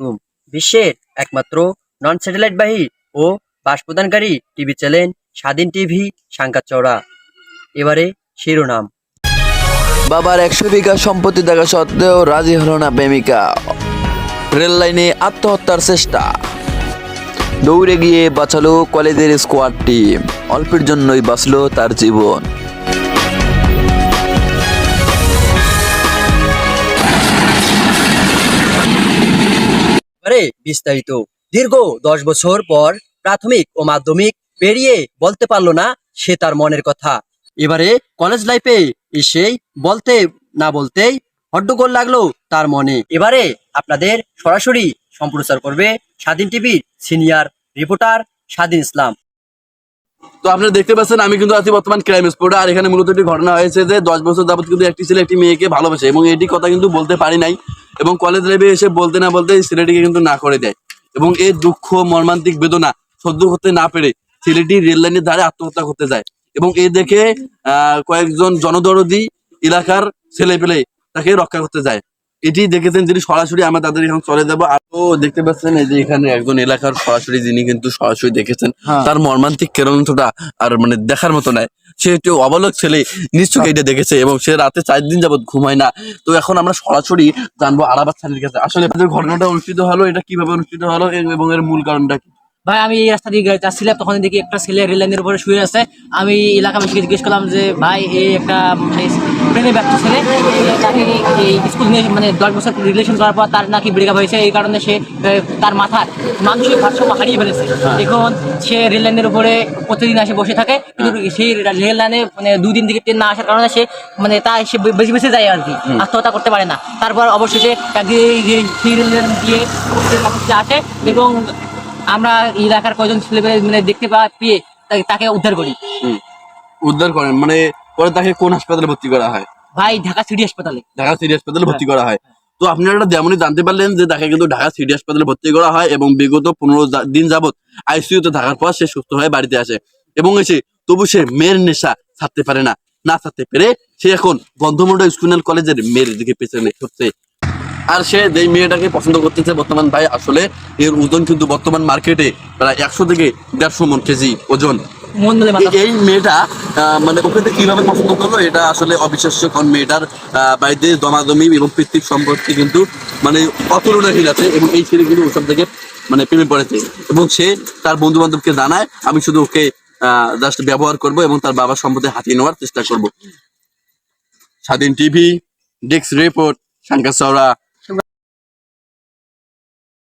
আলাইকুম বিশ্বের একমাত্র নন স্যাটেলাইট বাহী ও বাস প্রদানকারী TV channel Swadhin TV Sankachara এবারে শিরোনাম। বাবার একশো বিঘা সম্পত্তি দেখা সত্ত্বেও রাজি হলো না প্রেমিকা। রেল লাইনে আত্মহত্যার চেষ্টা। দৌড়ে গিয়ে বাঁচালো কলেজের স্কোয়াড টিম। অল্পের জন্যই বাঁচলো তার জীবন। এবারে বিস্তারিত। দীর্ঘ দশ বছর পর প্রাথমিক ও মাধ্যমিক পেরিয়ে বলতে পারল না সে তার মনের কথা। এবারে কলেজ লাইফে এসেই বলতে না বলতেই হড্ডগোল লাগল তার মনে। এবারে আপনাদের সরাসরি সম্প্রচার করবে স্বাধীন টিভির সিনিয়র রিপোর্টার স্বাধীন ইসলাম। তো আপনারা দেখতে পাচ্ছেন, আমি কিন্তু আছি বর্তমান ক্রাইম স্পোর্টে আর এখানে মূলত একটি ঘটনা হয়েছে যে দশ বছর যাবত কিন্তু একটি ছেলে একটি মেয়েকে ভালোবাসে এবং এটি কথা কিন্তু বলতে পারি নাই। এবং কলেজ লাইফে এসে বলতে না বলতে ছেলেটিকে কিন্তু না করে দেয়। এবং এই দুঃখ, মর্মান্তিক বেদনা সহ্য করতে না পেরে ছেলেটি রেল লাইনের ধারে আত্মহত্যা করতে যায়। এবং এ দেখে কয়েকজন জনদরদি এলাকার ছেলে পেলে তাকে রক্ষা করতে যায়। এটি দেখেছেন যিনি সরাসরি আমরা তাদের এখন চলে যাব। আরও দেখতে পাচ্ছেন এই যে এখানে একজন এলাকার সরাসরি যিনি কিন্তু সরাসরি দেখেছেন তার মর্মান্তিক কেরণটা আর মানে দেখার মতো নাই। সে একটু অবলক ছেলে নিশ্চয়ই এটা দেখেছে এবং সে রাতে চার দিন যাবত ঘুমায় না। তো এখন আমরা সরাসরি জানব আরাবাদ স্যারের কাছে। আসলে ঘটনাটা অনুষ্ঠিত হলো এটা কীভাবে অনুষ্ঠিত হলো এবং এর মূল কারণটা কি? ভাই আমি এই রাস্তা দিয়ে যাচ্ছিলাম তখন দেখি একটা ছেলে রেল লাইনের উপরে শুয়ে আছে। আমি এলাকাবাসীকে জিজ্ঞেস করলাম যে ভাই এই একটা মানে প্রেমে ব্যস্ত ছেলে তাকে এই স্কুল নিয়ে মানে দশ বছর রিলেশন করার পর তার নাকি ব্রেকআপ হয়েছে? এই কারণে সে তার মাথার মানসিক ভারসাম্য হারিয়ে ফেলেছে। এখন সে রেল লাইনের উপরে প্রতিদিন এসে বসে থাকে কিন্তু সেই রেল লাইনে মানে দুদিন থেকে ট্রেন না আসার কারণে সে মানে তা সে বেশি বেশি যায় আর কি আত্মহত্যা করতে পারে না। তারপর অবশেষে একদিন এই- সেই রেল লাইন দিয়ে আসে এবং আমরা এলাকার কয়জন ছেলে মানে দেখতে পা পেয়ে তাকে- উদ্ধার করি। উদ্ধার করেন মানে পরে তাকে কোন হাসপাতালে ভর্তি করা হয়? ভাই ঢাকা সিটি হাসপাতালে। ঢাকা সিটি হাসপাতালে ভর্তি করা হয়। তো আপনারা যেমনই জানতে পারলেন যে তাকে কিন্তু ঢাকা সিটি হাসপাতালে ভর্তি করা হয় এবং বিগত পনেরো দিন যাবত আইসিইউতে থাকার পর সে সুস্থ হয়ে বাড়িতে আসে। এবং এসে তবু সে মেয়ের নেশা ছাড়তে পারে না না ছাড়তে পেরে সে এখন গন্ধমন্ডল স্কুল কলেজের মেয়ের দিকে পেছনে ছুটছে আর সে যেই মেয়েটাকে পছন্দ করতেছে বর্তমান ভাই আসলে এর ওজন কিন্তু বর্তমান মার্কেটে প্রায় একশো থেকে দেড়শো মন কেজি ওজন। এই- মেয়েটা মানে ওকে কীভাবে পছন্দ করল এটা আসলে অবিশ্বাস্য কারণ মেয়েটার বাড়িতে দমাদমি এবং পিতৃক সম্পত্তি কিন্তু মানে অতুলনীয় আছে এবং এই ছেলে কিন্তু ওসব থেকে মানে প্রেমে পড়েছে। এবং সে তার বন্ধু বান্ধবকে জানায় আমি শুধু ওকে জাস্ট ব্যবহার করব এবং তার বাবার সম্পত্তি হাতিয়ে নেওয়ার চেষ্টা করব। Swadhin TV desk report Shanka Chaura